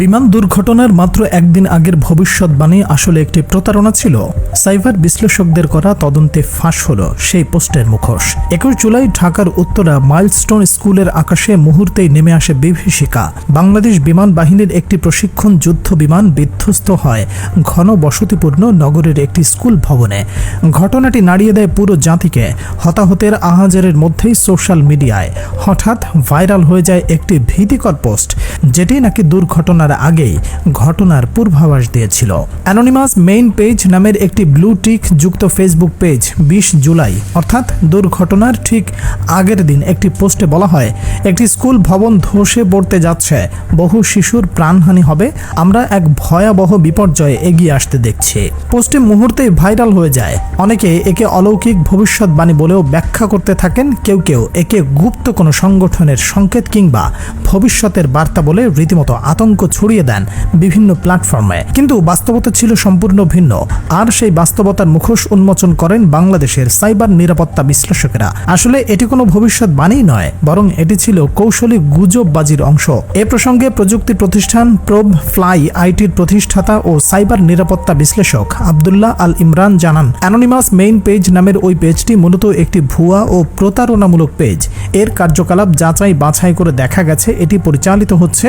বিমান দুর্ঘটনার মাত্র একদিন আগের ভবিষ্যৎবাণী আসলে একটি প্রতারণা ছিল। সাইবার বিশ্লেষকদের করা তদন্তে ফাঁস হল সেই পোস্টের মুখোশ। একুশ জুলাই ঢাকার উত্তরা মাইলস্টোন স্কুলের আকাশে মুহূর্তেই নেমে আসে বিভীষিকা। বাংলাদেশ বিমান বাহিনীর একটি প্রশিক্ষণ যুদ্ধ বিমান বিধ্বস্ত হয় ঘন বসতিপূর্ণ নগরের একটি স্কুল ভবনে। ঘটনাটি নাড়িয়ে দেয় পুরো জাতিকে। হতাহতের আহাজারের মধ্যেই সোশ্যাল মিডিয়ায় হঠাৎ ভাইরাল হয়ে যায় একটি ভীতিকর পোস্ট, যেটি নাকি দুর্ঘটনার আগেই ঘটনার পূর্বাভাস দিয়েছিল। অ্যানোনিমাস মেইন পেজ নামের একটি ব্লু টিক যুক্ত ফেসবুক পেজ বিশ জুলাই, অর্থাৎ দুর্ঘটনার ঠিক আগের দিন একটি পোস্টে বলা হয়, একটি স্কুল ভবন ধসে পড়তে যাচ্ছে, বহু শিশুর প্রাণহানি হবে, আমরা এক ভয়াবহ বিপর্যয়ে এগিয়ে আসতে দেখছি। পোস্টে মুহূর্তেই ভাইরাল হয়ে যায়, অনেকে একে অলৌকিক ভবিষ্যৎবাণী বলেও ব্যাখ্যা করতে থাকেন, কেউ কেউ একে গুপ্ত কোনো সংগঠনের সংকেত কিংবা ভবিষ্যতের বার্তা বলে রীতিমতো আতঙ্ক ছড়িয়ে দেন বিভিন্ন প্ল্যাটফর্মে। কিন্তু বাস্তবতা ছিল সম্পূর্ণ ভিন্ন। আর সেই বাস্তবতার মুখোশ উন্মোচন করেন বাংলাদেশের সাইবার নিরাপত্তা বিশ্লেষকেরা। আসলে এটি কোনো ভবিষ্যৎবাণী নয়, বরং এটি ছিল কৌশলী গুজববাজির অংশ। এ প্রসঙ্গে প্রযুক্তি প্রতিষ্ঠান প্রোব ফ্লাই আইটির প্রতিষ্ঠাতা ও সাইবার নিরাপত্তা বিশ্লেষক আবদুল্লাহ আল ইমরান জানান, অ্যানোনিমাস মেইন পেজ নামের ওই পেজটি মূলত একটি ভুয়া ও প্রতারণামূলক পেজ। এর কার্যকলাপ যাচাই বাছাই করে দেখা গেছে, এটি পরিচালিত হচ্ছে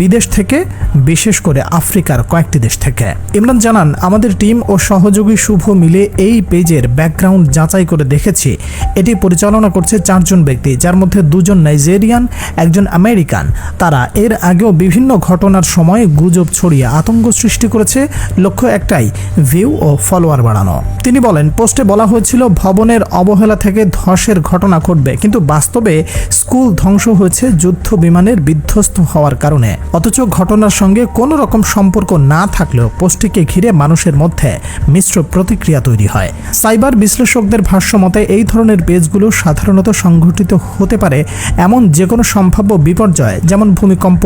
বিদেশ থেকে বিশেষ করে আফ্রিকার কয়েকটি দেশ থেকে। ইমরান জানান, আমাদের টিম ও সহযোগী শুভ মিলে এই পেজের ব্যাকগ্রাউন্ড যাচাই করে দেখেছি। এটি পরিচালনা করছে চারজন ব্যক্তি, যার মধ্যে দুজন নাইজেরিয়ান, একজন আমেরিকান। তারা এর আগেও বিভিন্ন ঘটনার সময় গুজব ছড়িয়ে আতঙ্ক সৃষ্টি করেছে। লক্ষ্য একটাই, ভিউ ও ফলোয়ার বাড়ানো। তিনি বলেন, পোস্টে বলা হয়েছিল, ভবনের অবহেলা থেকে ধসের ঘটনা ঘটবে, কিন্তু বাস্তবে স্কুল ধ্বংস হয়েছে যুদ্ধ বিমানের বিধ্বস্ত হওয়ার কারণে। অথচ ঘটনার সঙ্গে কোনো রকম সম্পর্ক না থাকলেও পোস্টটিকে ঘিরে মানুষের মধ্যে মিশ্র প্রতিক্রিয়া তৈরি হয়। সাইবার বিশ্লেষকদের ভাষ্য মতে এই ধরনের পেজগুলো সাধারণত সংঘটিত হতে পারে এমন যে কোনো সম্ভাব্য বিপর্যয়, যেমন ভূমিকম্প,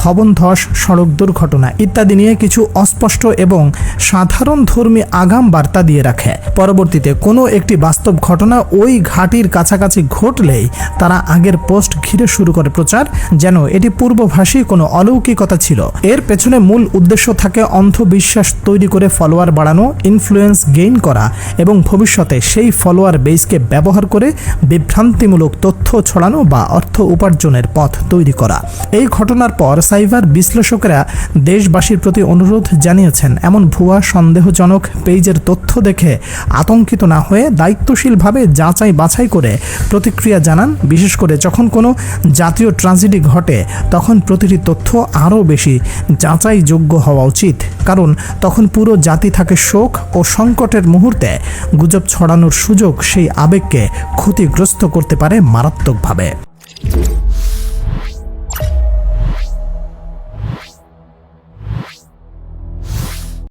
ভবন ধস, সড়ক দুর্ঘটনা ইত্যাদি নিয়ে কিছু অস্পষ্ট এবং সাধারণ ধর্মী আগাম বার্তা দিয়ে রাখে। পরবর্তীতে কোনো একটি বাস্তব ঘটনা ওই ঘাটির কাছাকাছি ঘটলেই তারা আগের পোস্ট ঘিরে শুরু করে প্রচার, যেন এটি পূর্বভাষী কোনো অলৌকিকতা ছিল। এর পেছনে মূল উদ্দেশ্য থাকে অন্ধবিশ্বাস তৈরি করে ফলোয়ার বাড়ানো ইনফ্লুয়েন্স গেইন করা এবং ভবিষ্যতে সেই ফলোয়ার বেসকে ব্যবহার করে বিভ্রান্তিমূলক তথ্য ছড়ানো বা অর্থ উপার্জনের পথ তৈরি করা। এই ঘটনার পর সাইবার বিশ্লেষকেরা দেশবাসীর প্রতি অনুরোধ জানিয়েছেন, এমন ভুয়া, সন্দেহজনক পেজের তথ্য দেখে আতঙ্কিত না হয়ে দায়িত্বশীলভাবে যাচাই বাছাই করে প্রতিক্রিয়া জানান। বিশেষ করে যখন কোনো জাতীয় ট্রাজেডি ঘটে, তখন প্রতিটি তথ্য আরও বেশি যাচাইযোগ্য হওয়া উচিত। কারণ তখন পুরো জাতি থাকে শোক ও সংকটের মুহূর্তে। গুজব ছড়ানোর সুযোগ সেই আবেগকে ক্ষতিগ্রস্ত করতে পারে মারাত্মকভাবে।